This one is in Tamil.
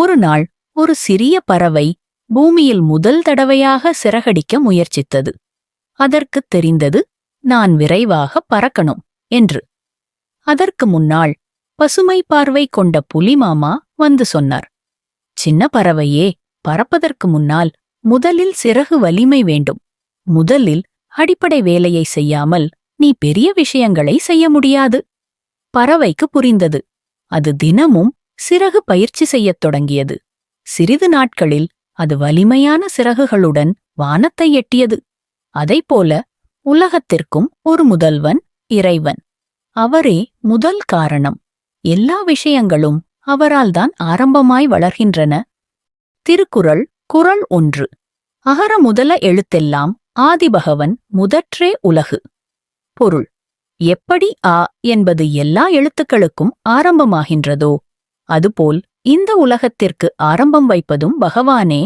ஒரு நாள் ஒரு சிறிய பறவை பூமியில் முதல் தடவையாக சிறகடிக்க முயற்சித்தது. அதற்குத் தெரிந்தது நான் விரைவாக பறக்கணும் என்று. அதற்கு முன்னால் பசுமை பார்வை கொண்ட புலிமாமா வந்து சொன்னார் சின்ன பறவையே பறப்பதற்கு முன்னால் முதலில் சிறகு வலிமை வேண்டும். முதலில் அடிப்படை வேலையை செய்யாமல் நீ பெரிய விஷயங்களை செய்ய முடியாது. பறவைக்கு புரிந்தது அது தினமும் சிறகு பயிற்சி செய்யத் தொடங்கியது. சிறிது நாட்களில் அது வலிமையான சிறகுகளுடன் வானத்தை எட்டியது. அதைப்போல உலகத்திற்கும் ஒரு முதல்வன் இறைவன். அவரே முதல் காரணம். எல்லா விஷயங்களும் அவரால்தான் ஆரம்பமாய் வளர்கின்றன. திருக்குறள் குறள் ஒன்று. அகர முதல எழுத்தெல்லாம் ஆதிபகவன் முதற்றே உலகு. பொருள். எப்படி ஆ என்பது எல்லா எழுத்துக்களுக்கும் ஆரம்பமாகின்றதோ அதுபோல் இந்த உலகத்திற்கு ஆரம்பம் வைப்பதும் பகவானே